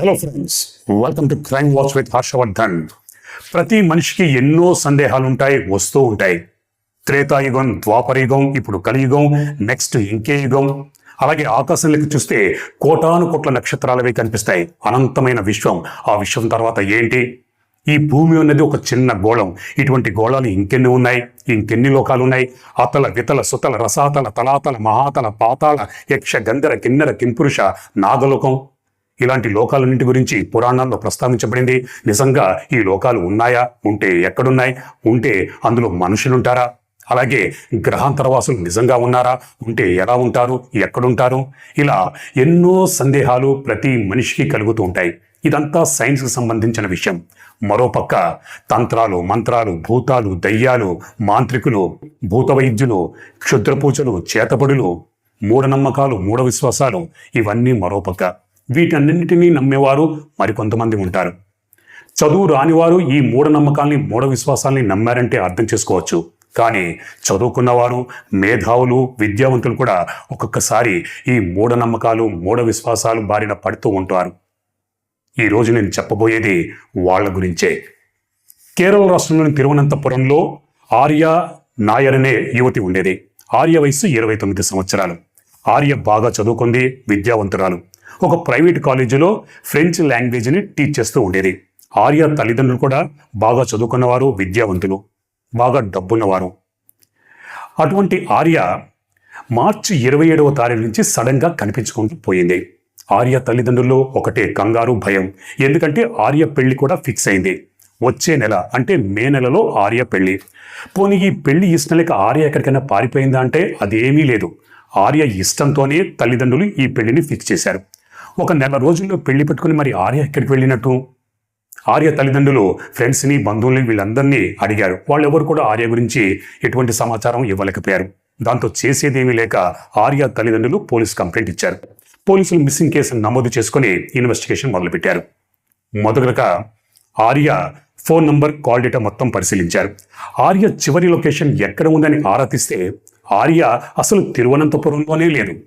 Hello friends welcome to crime watch with Harshavardhan ప్రతి మనిషికి ఎన్నో సందేహాలు ఉంటాయి వస్తూ ఉంటాయి. త్రేతాయుగం ద్వాపరయుగం ఇప్పుడు కలియుగం నెక్స్ట్ ఇంకే యుగం. అలాగే ఆకాశంలోకి చూస్తే కోటాను కోట్ల నక్షత్రాలవి కనిపిస్తాయి. అనంతమైన విశ్వం. ఆ విశ్వం తర్వాత ఏంటి? ఈ భూమి ఉన్నది ఒక చిన్న గోళం. ఇటువంటి గోళాలు ఇంకెన్ని ఉన్నాయి? ఇంకెన్ని లోకాలు ఉన్నాయి అతల వితల సుతల రసాతల తలాతల మహాతల పాతాళ యక్ష గంధర కిన్నెర కింపురుష నాగలోకం. ఇలాంటి లోకాలన్నింటి గురించి పురాణాల్లో ప్రస్తావించబడింది. నిజంగా ఈ లోకాలు ఉన్నాయా? ఉంటే ఎక్కడున్నాయి? ఉంటే అందులో మనుషులుంటారా? అలాగే గ్రహాంతరవాసులు నిజంగా ఉన్నారా? ఉంటే ఎలా ఉంటారు? ఎక్కడుంటారు? ఇలా ఎన్నో సందేహాలు ప్రతి మనిషికి కలుగుతూ ఉంటాయి. ఇదంతా సైన్స్కి సంబంధించిన విషయం. మరోపక్క తంత్రాలు మంత్రాలు భూతాలు దయ్యాలు మాంత్రికులు భూత వైద్యులు క్షుద్ర పూజలు చేతపడులు మూఢనమ్మకాలు మూఢ విశ్వాసాలు ఇవన్నీ మరోపక్క. వీటన్నింటినీ నమ్మేవారు మరికొంతమంది ఉంటారు. చదువు రానివారు ఈ మూఢనమ్మకాల్ని మూఢ విశ్వాసాల్ని నమ్మారంటే అర్థం చేసుకోవచ్చు. కానీ చదువుకున్నవారు మేధావులు విద్యావంతులు కూడా ఒక్కొక్కసారి ఈ మూఢనమ్మకాలు మూఢ విశ్వాసాలు బారిన పడుతూ ఉంటారు. ఈరోజు నేను చెప్పబోయేది వాళ్ళ గురించే. కేరళ రాష్ట్రంలోని తిరువనంతపురంలో ఆర్య నాయర్ అనే యువతి ఉండేది. ఆర్య వయసు ఇరవై తొమ్మిది సంవత్సరాలు. ఆర్య బాగా చదువుకుంది విద్యావంతురాలు. ఒక ప్రైవేట్ కాలేజీలో ఫ్రెంచ్ లాంగ్వేజ్ని టీచ్ చేస్తూ ఉండేది. ఆర్య తల్లిదండ్రులు కూడా బాగా చదువుకున్నవారు విద్యావంతులు బాగా డబ్బున్నవారు. అటువంటి ఆర్య మార్చి ఇరవై ఏడవ తారీఖు నుంచి సడన్గా కనిపించుకుంటూ పోయింది. ఆర్య తల్లిదండ్రుల్లో ఒకటే కంగారు భయం. ఎందుకంటే ఆర్య పెళ్ళి కూడా ఫిక్స్ అయింది. వచ్చే నెల అంటే మే నెలలో ఆర్య పెళ్ళి. పోనీ ఈ పెళ్ళి ఇష్టం లేక ఆర్య ఎక్కడికైనా పారిపోయిందా అంటే అదేమీ లేదు. ఆర్య ఇష్టంతోనే తల్లిదండ్రులు ఈ పెళ్ళిని ఫిక్స్ చేశారు. ఒక నెల రోజుల్లో పెళ్ళి పెట్టుకుని మరి ఆర్య ఎక్కడికి వెళ్ళినట్టు? ఆర్య తల్లిదండ్రులు ఫ్రెండ్స్ని బంధువుల్ని వీళ్ళందరినీ అడిగారు. వాళ్ళెవరు కూడా ఆర్య గురించి ఎటువంటి సమాచారం ఇవ్వలేకపోయారు. దాంతో చేసేదేమీ లేక ఆర్య తల్లిదండ్రులు పోలీస్ కంప్లైంట్ ఇచ్చారు. పోలీసులు మిస్సింగ్ కేసును నమోదు చేసుకుని ఇన్వెస్టిగేషన్ మొదలుపెట్టారు. మొదటగా Arya phone number call data మొత్తం పరిశీలించారు. ఆర్య చివరి లొకేషన్ ఎక్కడ ఉందని ఆరా తీస్తే ఆర్య అసలు తిరువనంతపురంలోనే లేదు.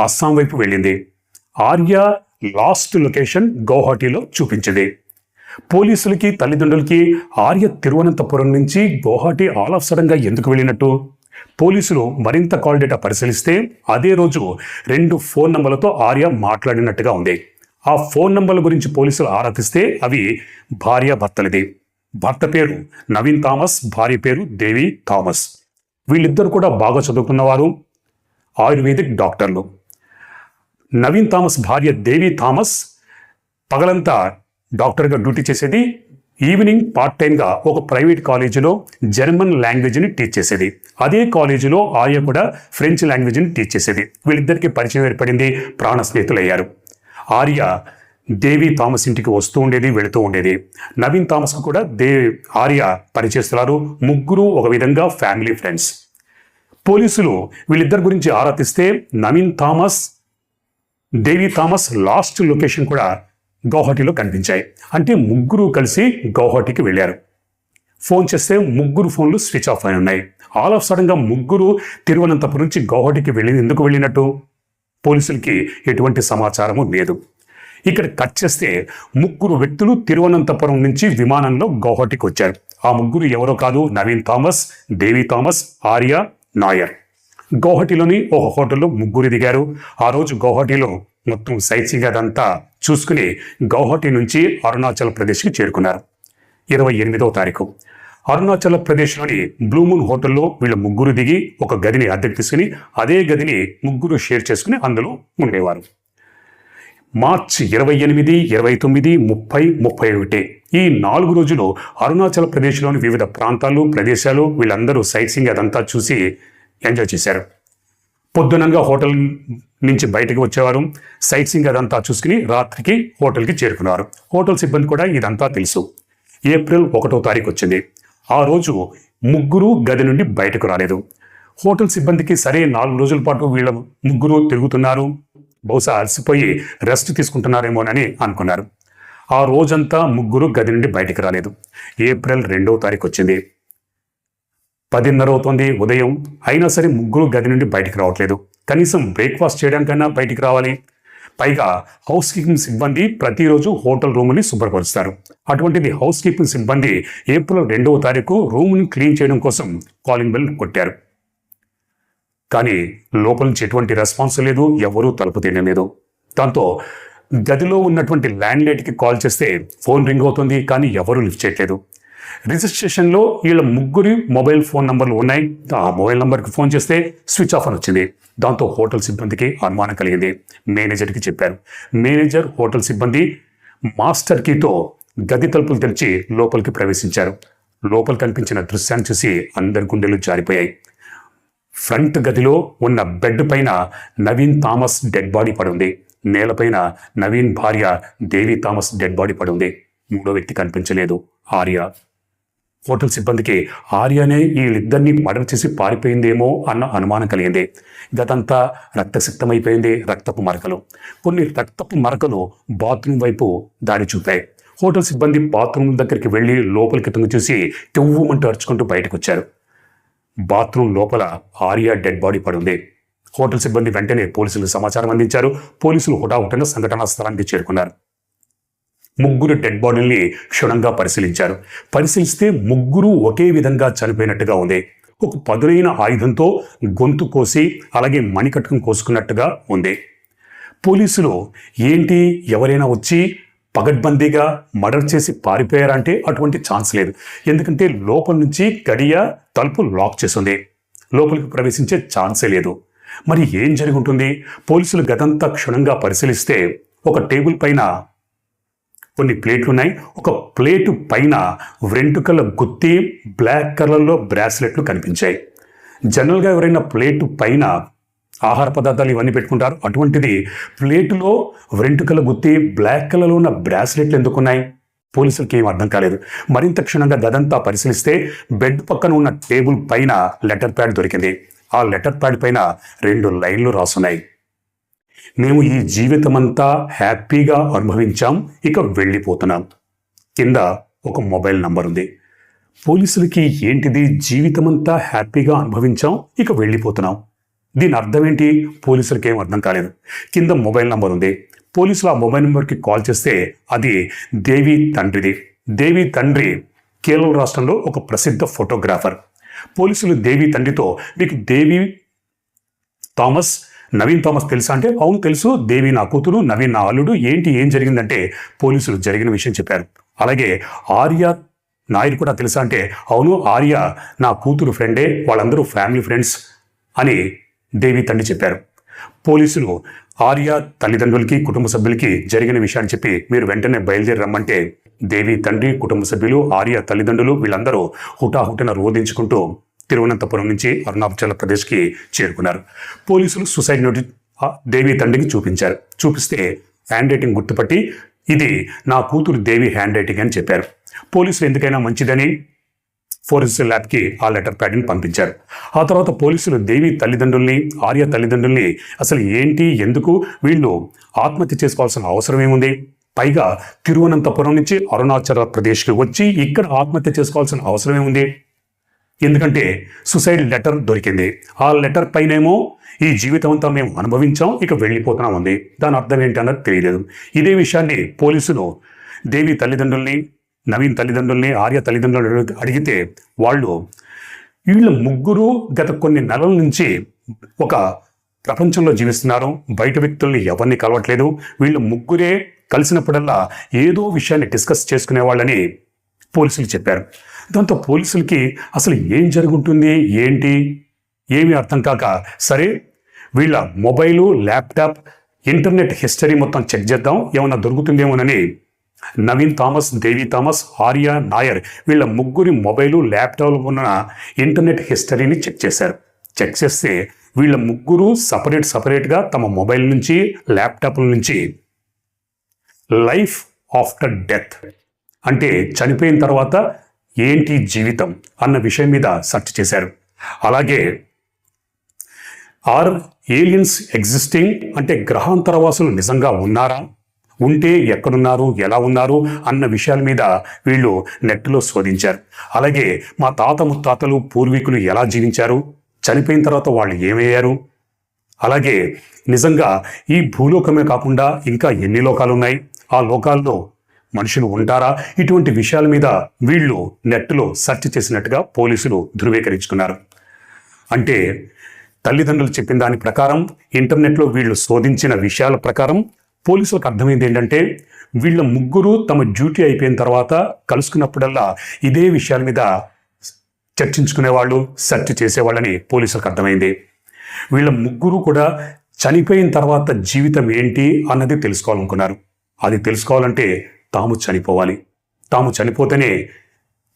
అస్సాం వైపు వెళ్ళింది. ఆర్య లాస్ట్ లొకేషన్ గౌహాటీలో చూపించింది. పోలీసులకి తల్లిదండ్రులకి ఆర్య తిరువనంతపురం నుంచి గౌహాటి ఆల్ ఆఫ్ సడన్గా ఎందుకు వెళ్ళినట్టు? పోలీసులు మరింత కాల్ డేటా పరిశీలిస్తే అదే రోజు రెండు ఫోన్ నంబర్లతో ఆర్య మాట్లాడినట్టుగా ఉంది. ఆ ఫోన్ నంబర్ల గురించి పోలీసులు ఆరా తీస్తే అవి భార్య భర్తలది. భర్త పేరు నవీన్ థామస్ భార్య పేరు దేవి థామస్. వీళ్ళిద్దరు కూడా బాగా చదువుకున్నవారు. ఆయుర్వేదిక్ డాక్టర్లు. నవీన్ థామస్ భార్య దేవి థామస్ పగలంతా డాక్టర్గా డ్యూటీ చేసేది. ఈవినింగ్ పార్ట్ టైంగా ఒక ప్రైవేట్ కాలేజీలో జర్మన్ లాంగ్వేజ్ని టీచ్ చేసేది. అదే కాలేజీలో ఆర్య కూడా ఫ్రెంచ్ లాంగ్వేజ్ని టీచ్ చేసేది. వీళ్ళిద్దరికీ పరిచయం ఏర్పడింది. ప్రాణ స్నేహితులయ్యారు. ఆర్య దేవి థామస్ ఇంటికి వస్తూ ఉండేది వెళుతూ ఉండేది. నవీన్ థామస్ కూడా దే ఆర్య పనిచేస్తున్నారు ముగ్గురు ఒక విధంగా ఫ్యామిలీ ఫ్రెండ్స్ పోలీసులు వీళ్ళిద్దరి గురించి ఆరా తీస్తే Naveen Thomas Devi Thomas last location కూడా గౌహటిలో కనిపించాయి. అంటే ముగ్గురు కలిసి గౌహటికి వెళ్ళారు. ఫోన్ చేస్తే ముగ్గురు ఫోన్లు స్విచ్ ఆఫ్ అయి ఉన్నాయి. ఆల్ ఆఫ్ సడన్గా ముగ్గురు తిరువనంతపురం నుంచి గౌహటికి వెళ్ళి ఎందుకు వెళ్ళినట్టు? పోలీసులకి ఎటువంటి సమాచారము లేదు. ఇక్కడ కట్ చేస్తే ముగ్గురు వ్యక్తులు తిరువనంతపురం నుంచి విమానంలో గౌహటికి వచ్చారు. ఆ ముగ్గురు ఎవరో కాదు నవీన్ థామస్ దేవి థామస్ ఆర్య నాయర్. గౌహటిలోని ఒక హోటల్లో ముగ్గురు దిగారు. ఆ రోజు గౌహటిలో మొత్తం సైట్సింగ్ అదంతా చూసుకుని గౌహటి నుంచి అరుణాచల్ ప్రదేశ్కి చేరుకున్నారు. ఇరవై ఎనిమిదవ తారీఖు. అరుణాచల్ ప్రదేశ్లోని బ్లూమూన్ హోటల్లో వీళ్ళ ముగ్గురు దిగి ఒక గదిని అద్దెకు తీసుకుని అదే గదిని ముగ్గురు షేర్ చేసుకుని అందులో ఉండేవారు. మార్చ్ ఇరవై ఎనిమిది ఇరవై తొమ్మిది ముప్పై ముప్పై ఒకటి ఈ నాలుగు రోజులు అరుణాచల్ ప్రదేశ్లోని వివిధ ప్రాంతాలు ప్రదేశాలు వీళ్ళందరూ సైట్ సింగ్ అదంతా చూసి ఎంజాయ్ చేశారు. పొద్దునంగా హోటల్ నుంచి బయటకు వచ్చేవారు. సైట్ సీయింగ్ అదంతా చూసుకుని రాత్రికి హోటల్కి చేరుకున్నారు. హోటల్ సిబ్బంది కూడా ఇదంతా తెలుసు. ఏప్రిల్ ఒకటో తారీఖు వచ్చింది. ఆ రోజు ముగ్గురు గది నుండి బయటకు రాలేదు. హోటల్ సిబ్బందికి సరే నాలుగు రోజుల పాటు వీళ్ళ ముగ్గురు తిరుగుతున్నారు. బహుశా అలసిపోయి రెస్ట్ తీసుకుంటున్నారేమోనని అనుకున్నారు. ఆ రోజంతా ముగ్గురు గది నుండి బయటకు రాలేదు. ఏప్రిల్ రెండవ తారీఖు వచ్చింది. పదిన్నర అవుతోంది ఉదయం. అయినా సరే ముగ్గురు గది నుండి బయటికి రావట్లేదు. కనీసం బ్రేక్ఫాస్ట్ చేయడానికైనా బయటికి రావాలి. పైగా హౌస్ కీపింగ్ సిబ్బంది ప్రతిరోజు హోటల్ రూముని శుభ్రపరుస్తారు. అటువంటిది హౌస్ కీపింగ్ సిబ్బంది ఏప్రిల్ రెండవ తారీఖు రూమ్ని క్లీన్ చేయడం కోసం కాలింగ్ బెల్ కొట్టారు. కానీ లోపల నుంచి ఎటువంటి రెస్పాన్స్ లేదు. ఎవరూ తలుపు తీయలేదు దాంతో గదిలో ఉన్నటువంటి ల్యాండ్ లైట్కి కాల్ చేస్తే ఫోన్ రింగ్ అవుతుంది. కానీ ఎవరూ లిఫ్ట్ చేయట్లేదు. రిజిస్ట్రేషన్లో వీళ్ళ ముగ్గురి మొబైల్ ఫోన్ నంబర్లు ఉన్నాయి. ఆ మొబైల్ నంబర్కి ఫోన్ చేస్తే స్విచ్ ఆఫ్ అని వచ్చింది. దాంతో హోటల్ సిబ్బందికి అనుమానం కలిగింది. మేనేజర్కి చెప్పారు. మేనేజర్ హోటల్ సిబ్బంది మాస్టర్ కీతో గది తలుపులు తెరిచి లోపలికి ప్రవేశించారు. లోపల కనిపించిన దృశ్యాన్ని చూసి అందరి గుండెలు జారిపోయాయి. ఫ్రంట్ గదిలో ఉన్న బెడ్ పైన నవీన్ థామస్ డెడ్ బాడీ పడుంది. నేలపైన నవీన్ భార్య దేవి థామస్ డెడ్ బాడీ పడుంది. మూడో వ్యక్తి కనిపించలేదు. ఆర్య హోటల్ సిబ్బందికి ఆర్యనే వీళ్ళిద్దరినీ మర్డర్ చేసి పారిపోయిందేమో అన్న అనుమానం కలిగింది. గతంతా రక్తసిక్తమైపోయింది రక్తపు మరకలు. కొన్ని రక్తపు మరకలు బాత్రూమ్ వైపు దాడి చూపాయి. హోటల్ సిబ్బంది బాత్రూమ్ దగ్గరికి వెళ్ళి లోపలికి తొంగి చూసి తెవ్వమంటూ అరుచుకుంటూ బయటకు వచ్చారు బాత్రూమ్ లోపల ఆర్య డెడ్ బాడీ పడుంది హోటల్ సిబ్బంది వెంటనే పోలీసులకు సమాచారం అందించారు. పోలీసులు హుటాహుటంగా సంఘటనా స్థలానికి చేరుకున్నారు. ముగ్గురు డెడ్ బాడీల్ని క్షుణ్ణంగా పరిశీలించారు. పరిశీలిస్తే ముగ్గురు ఒకే విధంగా చనిపోయినట్టుగా ఉంది. ఒక పదునైన ఆయుధంతో గొంతు కోసి అలాగే మణికట్కం కోసుకున్నట్టుగా ఉంది. పోలీసులు ఏంటి ఎవరైనా వచ్చి పగడ్బందీగా మర్డర్ చేసి పారిపోయారంటే అటువంటి ఛాన్స్ లేదు. ఎందుకంటే లోపల నుంచి గడియ తలుపు లాక్ చేసింది లోపలికి ప్రవేశించే ఛాన్సే లేదు. మరి ఏం జరిగి ఉంటుంది? పోలీసులు గతంతా క్షుణ్ణంగా పరిశీలిస్తే ఒక టేబుల్ పైన కొన్ని ప్లేట్లు ఉన్నాయి ఒక ప్లేటు పైన వెంట్రుకల గుత్తి బ్లాక్ కలర్లో బ్రాస్లెట్లు కనిపించాయి. జనరల్గా ఎవరైనా ప్లేటు పైన ఆహార పదార్థాలు ఇవన్నీ పెట్టుకుంటారు. అటువంటిది ప్లేటులో వెంట్రుకల గుత్తి బ్లాక్ కలర్లో ఉన్న బ్రాస్లెట్లు ఎందుకున్నాయి? పోలీసులకి ఏం అర్థం కాలేదు. మరింత క్షుణ్ణంగా గదంతా పరిశీలిస్తే బెడ్ పక్కన ఉన్న టేబుల్ పైన లెటర్ ప్యాడ్ దొరికింది. ఆ లెటర్ ప్యాడ్ పైన రెండు లైన్లు రాసున్నాయి. మేము ఈ జీవితమంతా హ్యాపీగా అనుభవించాం ఇక వెళ్ళిపోతున్నాం. కింద ఒక మొబైల్ నంబర్ ఉంది పోలీసులకి ఏంటిది? జీవితమంతా హ్యాపీగా అనుభవించాం ఇక వెళ్ళిపోతున్నాం. దీని అర్థం ఏంటి పోలీసులకి ఏం అర్థం కాలేదు. కింద మొబైల్ నంబర్ ఉంది పోలీసులు ఆ మొబైల్ నెంబర్కి కాల్ చేస్తే అది దేవి తండ్రిది. దేవి తండ్రి కేరళ రాష్ట్రంలో ఒక ప్రసిద్ధ ఫోటోగ్రాఫర్. పోలీసులు దేవి తండ్రితో మీకు దేవి థామస్ నవీన్ థామస్ తెలుసా అంటే అవును తెలుసు దేవి నా కూతురు నవీన్ నా అల్లుడు ఏంటి ఏం జరిగిందంటే పోలీసులు జరిగిన విషయం చెప్పారు. అలాగే ఆర్య నాయుడు కూడా తెలుసా అంటే అవును ఆర్య నా కూతురు ఫ్రెండే వాళ్ళందరూ ఫ్యామిలీ ఫ్రెండ్స్ అని దేవి తండ్రి చెప్పారు. పోలీసులు ఆర్య తల్లిదండ్రులకి కుటుంబ సభ్యులకి జరిగిన విషయాన్ని చెప్పి మీరు వెంటనే బయలుదేరి రమ్మంటే దేవి తండ్రి కుటుంబ సభ్యులు ఆర్య తల్లిదండ్రులు వీళ్ళందరూ హుటాహుటిన రోధించుకుంటూ తిరువనంతపురం నుంచి అరుణాచల్ ప్రదేశ్కి చేరుకున్నారు. పోలీసులు సూసైడ్ నోటీస్ దేవి తండ్రికి చూపించారు. చూపిస్తే హ్యాండ్ రైటింగ్ గుర్తుపట్టి ఇది నా కూతురు దేవి హ్యాండ్ రైటింగ్ అని చెప్పారు. పోలీసులు ఎందుకైనా మంచిదని ఫోరెన్సిక్ ల్యాబ్కి ఆ లెటర్ ప్యాడ్ని పంపించారు. ఆ తర్వాత పోలీసులు దేవి తల్లిదండ్రుల్ని ఆర్య తల్లిదండ్రుల్ని అసలు ఏంటి ఎందుకు వీళ్ళు ఆత్మహత్య చేసుకోవాల్సిన అవసరం ఏముంది? పైగా తిరువనంతపురం నుంచి అరుణాచల్ ప్రదేశ్కి వచ్చి ఇక్కడ ఆత్మహత్య చేసుకోవాల్సిన అవసరం ఏముంది? ఎందుకంటే సుసైడ్ లెటర్ దొరికింది. ఆ లెటర్ పైనేమో ఈ జీవితం అంతా మేము అనుభవించాం ఇక వెళ్ళిపోతున్నాం ఉంది దాని అర్థం ఏంటి అన్నది తెలియలేదు. ఇదే విషయాన్ని పోలీసులు దేవి తల్లిదండ్రుల్ని నవీన్ తల్లిదండ్రుల్ని ఆర్య తల్లిదండ్రులు అడిగితే వాళ్ళు వీళ్ళ ముగ్గురు గత కొన్ని నెలల నుంచి ఒక ప్రపంచంలో జీవిస్తున్నారు. బయట వ్యక్తుల్ని ఎవరిని కలవట్లేదు. వీళ్ళు ముగ్గురే కలిసినప్పుడల్లా ఏదో విషయాన్ని డిస్కస్ చేసుకునే వాళ్ళని పోలీసులు చెప్పారు. దాంతో పోలీసులకి అసలు ఏం జరుగుతుంది ఏంటి? ఏమీ అర్థం కాక సరే వీళ్ళ మొబైలు ల్యాప్టాప్ ఇంటర్నెట్ హిస్టరీ మొత్తం చెక్ చేద్దాం ఏమన్నా దొరుకుతుందేమోనని నవీన్ థామస్ దేవి థామస్ ఆర్య నాయర్ వీళ్ళ ముగ్గురి మొబైలు ల్యాప్టాప్ ఉన్న ఇంటర్నెట్ హిస్టరీని చెక్ చేశారు. చెక్ చేస్తే వీళ్ళ ముగ్గురు సపరేట్ సపరేట్గా తమ మొబైల్ నుంచి ల్యాప్టాప్ల నుంచి లైఫ్ ఆఫ్టర్ డెత్ అంటే చనిపోయిన తర్వాత ఏంటి జీవితం అన్న విషయం మీద సెర్చ్ చేశారు. అలాగే ఆర్ ఏలియన్స్ ఎగ్జిస్టింగ్ అంటే గ్రహాంతరవాసులు నిజంగా ఉన్నారా? ఉంటే ఎక్కడున్నారు ఎలా ఉన్నారు అన్న విషయాల మీద వీళ్ళు నెట్లో శోధించారు. అలాగే మా తాత ముత్తాతలు పూర్వీకులు ఎలా జీవించారు? చనిపోయిన తర్వాత వాళ్ళు ఏమయ్యారు? అలాగే నిజంగా ఈ భూలోకమే కాకుండా ఇంకా ఎన్ని లోకాలు ఉన్నాయి ఆ లోకాల్లో మనుషులు ఉంటారా? ఇటువంటి విషయాల మీద వీళ్ళు నెట్లో సెర్చ్ చేసినట్టుగా పోలీసులు ధృవీకరించుకున్నారు. అంటే తల్లిదండ్రులు చెప్పిన దాని ప్రకారం ఇంటర్నెట్లో వీళ్ళు శోధించిన విషయాల ప్రకారం పోలీసులకు అర్థమైంది ఏంటంటే వీళ్ళ ముగ్గురు తమ డ్యూటీ అయిపోయిన తర్వాత కలుసుకున్నప్పుడల్లా ఇదే విషయాల మీద చర్చించుకునేవాళ్ళు సెర్చ్ చేసేవాళ్ళని పోలీసులకు అర్థమైంది. వీళ్ళ ముగ్గురు కూడా చనిపోయిన తర్వాత జీవితం ఏంటి అన్నది తెలుసుకోవాలనుకున్నారు. అది తెలుసుకోవాలంటే తాము చనిపోవాలి. తాము చనిపోతేనే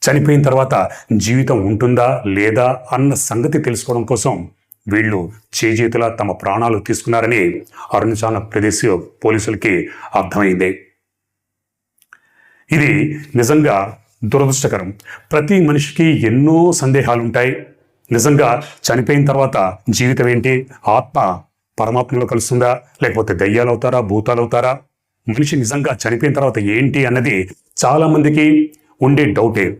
చనిపోయిన తర్వాత జీవితం ఉంటుందా లేదా అన్న సంగతి తెలుసుకోవడం కోసం వీళ్ళు చేజేతులా తమ ప్రాణాలు తీసుకున్నారని అరుణాచల ప్రదేశ్ పోలీసులకి అర్థమైంది. ఇది నిజంగా దురదృష్టకరం. ప్రతి మనిషికి ఎన్నో సందేహాలు ఉంటాయి నిజంగా చనిపోయిన తర్వాత జీవితం ఏంటి ఆత్మ పరమాత్మలో కలుస్తుందా? లేకపోతే దయ్యాలు అవుతారా భూతాలు అవుతారా మనిషి నిజంగా చనిపోయిన తర్వాత ఏంటి అన్నది చాలామందికి ఉండే డౌటే.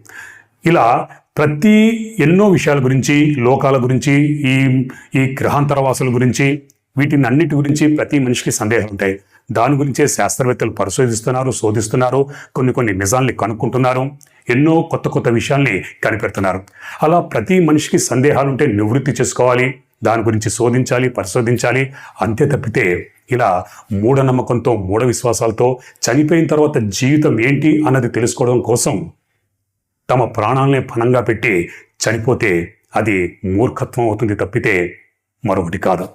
ఇలా ప్రతి ఎన్నో విషయాల గురించి లోకాల గురించి ఈ ఈ గ్రహాంతరవాసుల గురించి వీటిని అన్నిటి గురించి ప్రతి మనిషికి సందేహాలు ఉంటాయి. దాని గురించే శాస్త్రవేత్తలు పరిశోధిస్తున్నారు శోధిస్తున్నారు కొన్ని కొన్ని నిజాల్ని కనుక్కుంటున్నారు ఎన్నో కొత్త కొత్త విషయాల్ని కనిపెడుతున్నారు. అలా ప్రతి మనిషికి సందేహాలుంటే నివృత్తి చేసుకోవాలి దాని గురించి శోధించాలి పరిశోధించాలి అంతే తప్పితే ఇలా మూఢనమ్మకంతో మూఢ విశ్వాసాలతో చనిపోయిన తర్వాత జీవితం ఏంటి అన్నది తెలుసుకోవడం కోసం తమ ప్రాణాలనే పణంగా పెట్టి చనిపోతే అది మూర్ఖత్వం అవుతుంది తప్పితే మరొకటి కాదు.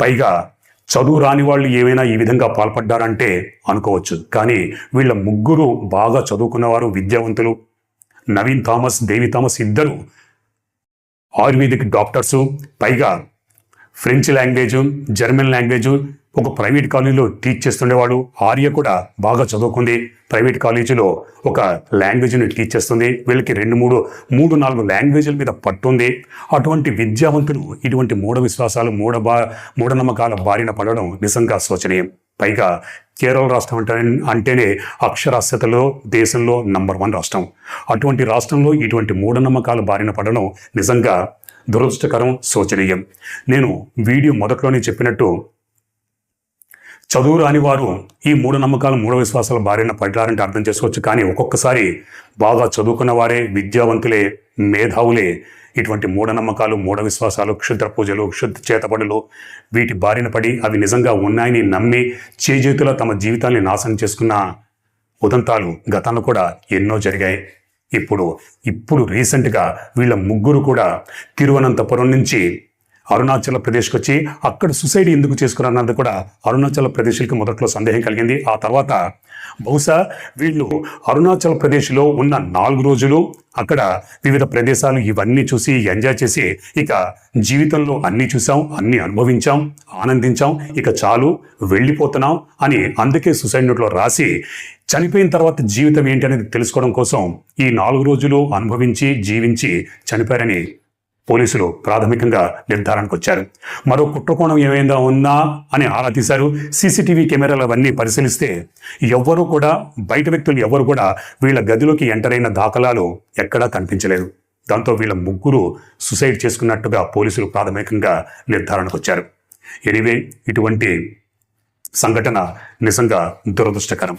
పైగా చదువు రాని వాళ్ళు ఏమైనా ఈ విధంగా పాల్పడ్డారంటే అనుకోవచ్చు. కానీ వీళ్ళ ముగ్గురు బాగా చదువుకున్నవారు విద్యావంతులు. నవీన్ థామస్ దేవి థామస్ ఇద్దరు ఆయుర్వేదిక్ డాక్టర్సు. పైగా ఫ్రెంచ్ లాంగ్వేజు జర్మన్ లాంగ్వేజ్ ఒక ప్రైవేట్ కాలేజీలో టీచ్ చేస్తుండేవాడు. ఆర్య కూడా బాగా చదువుకుంది. ప్రైవేట్ కాలేజీలో ఒక లాంగ్వేజ్ని టీచ్ చేస్తుంది. వీళ్ళకి రెండు మూడు మూడు నాలుగు లాంగ్వేజ్ల మీద పట్టుంది. అటువంటి విద్యావంతులు ఇటువంటి మూఢ విశ్వాసాలు మూఢ బా మూఢనమ్మకాల బారిన పడడం నిజంగా శోచనీయం. పైగా కేరళ రాష్ట్రం అంటే అంటేనే అక్షరాస్యతలో దేశంలో నంబర్ వన్ రాష్ట్రం. అటువంటి రాష్ట్రంలో ఇటువంటి మూఢనమ్మకాల బారిన పడడం నిజంగా దురదృష్టకరం శోచనీయం. నేను వీడియో మొదట్లోనే చెప్పినట్టు చదువు రాని వారు ఈ మూఢనమ్మకాలు మూఢ విశ్వాసాల బారిన పడ్డారంటే అర్థం చేసుకోవచ్చు. కానీ ఒక్కొక్కసారి బాగా చదువుకున్న వారే విద్యావంతులే మేధావులే ఇటువంటి మూఢనమ్మకాలు మూఢ విశ్వాసాలు క్షుద్ర పూజలు క్షుద్ర చేతపడులు వీటి బారిన పడి అవి నిజంగా ఉన్నాయని నమ్మి చేజేతులో తమ జీవితాన్ని నాశనం చేసుకున్న ఉదంతాలు గతంలో కూడా ఎన్నో జరిగాయి. ఇప్పుడు ఇప్పుడు రీసెంట్గా వీళ్ళ ముగ్గురు కూడా తిరువనంతపురం నుంచి అరుణాచల్ ప్రదేశ్కి వచ్చి అక్కడ సుసైడ్ ఎందుకు చేసుకున్నారన్నది కూడా అరుణాచల్ ప్రదేశ్కి మొదట్లో సందేహం కలిగింది. ఆ తర్వాత బహుశా వీళ్ళు అరుణాచల్ ప్రదేశ్లో ఉన్న నాలుగు రోజులు అక్కడ వివిధ ప్రదేశాలు ఇవన్నీ చూసి ఎంజాయ్ చేసి ఇక జీవితంలో అన్నీ చూసాం అన్నీ అనుభవించాం ఆనందించాం ఇక చాలు వెళ్ళిపోతున్నాం అని అందుకే సూసైడ్ నోట్లో రాసి చనిపోయిన తర్వాత జీవితం ఏంటి అనేది తెలుసుకోవడం కోసం ఈ నాలుగు రోజులు అనుభవించి జీవించి చనిపోయారని పోలీసులు ప్రాథమికంగా నిర్ధారణకు వచ్చారు మరో కుట్రకోణం ఏమైందా ఉందా అని ఆరా తీశారు. సీసీటీవీ కెమెరాలు అవన్నీ పరిశీలిస్తే ఎవ్వరూ కూడా బయట వ్యక్తులు ఎవ్వరు కూడా వీళ్ళ గదిలోకి ఎంటర్ అయిన దాఖలాలు ఎక్కడా కనిపించలేదు. దాంతో వీళ్ళ ముగ్గురు సుసైడ్ చేసుకున్నట్టుగా పోలీసులు ప్రాథమికంగా నిర్ధారణకు వచ్చారు ఎనివే ఇటువంటి సంఘటన నిజంగా దురదృష్టకరం.